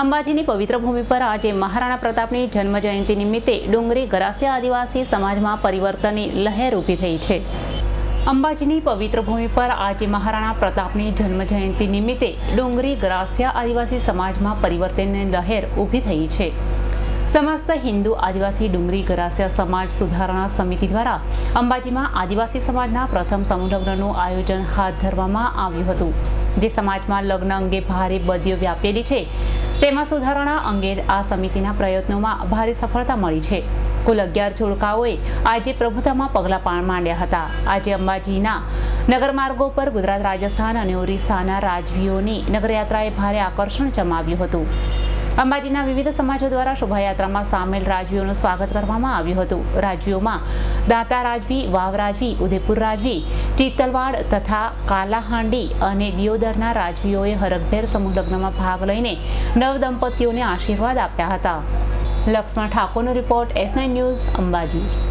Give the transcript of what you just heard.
અંબાજીની પવિત્ર ભૂમિ પર આજે મહારાણા પ્રતાપની જન્મજયંતિ નિમિત્તે ડુંગરી ગરાસિયા આદિવાસી સમાજમાં પરિવર્તનની લહેર ઊભી થઈ છે. અંબાજીની પવિત્ર ભૂમિ પર આજે મહારાણા પ્રતાપની જન્મ જયંતિ નિમિત્તે ડુંગરી ગરાસિયા આદિવાસી સમાજમાં પરિવર્તનની લહેર ઊભી થઈ છે. સમસ્ત હિન્દુ આદિવાસી ડુંગરી ગરાસિયા સમાજ સુધારણા સમિતિ દ્વારા અંબાજીમાં આદિવાસી સમાજના પ્રથમ સમૂહ આયોજન હાથ ધરવામાં આવ્યું હતું, જે સમાજમાં લગ્ન અંગે ભારે બદીઓ વ્યાપેલી છે. તેમાં સુધારણા અંગે આ સમિતિના પ્રયત્નોમાં ભારે સફળતા મળી છે. કુલ અગિયાર છોડકાઓએ આજે પ્રભુતામાં પગલાં પાણ માંડ્યા હતા. આજે અંબાજીના નગરમાર્ગો પર ગુજરાત રાજસ્થાન અને ઓરિસ્સાના રાજવીઓની નગરયાત્રાએ ભારે આકર્ષણ જમાવ્યું હતું. અંબાજીના વિવિધ સમાજો દ્વારા શોભાયાત્રામાં સામેલ રાજવીઓનું સ્વાગત કરવામાં આવ્યું હતું. રાજવીઓમાં દાંતા રાજવી, વાવ રાજવી, ઉદયપુર રાજવી, ચિત્તલવાડ તથા કાલાહાંડી અને દિયોદરના રાજવીઓએ હરકભેર સમૂહ લગ્નમાં ભાગ લઈને નવ દંપતીઓને આશીર્વાદ આપ્યા હતા. લક્ષ્મણ ઠાકોરનો રિપોર્ટ એસ ન્યૂઝ અંબાજી.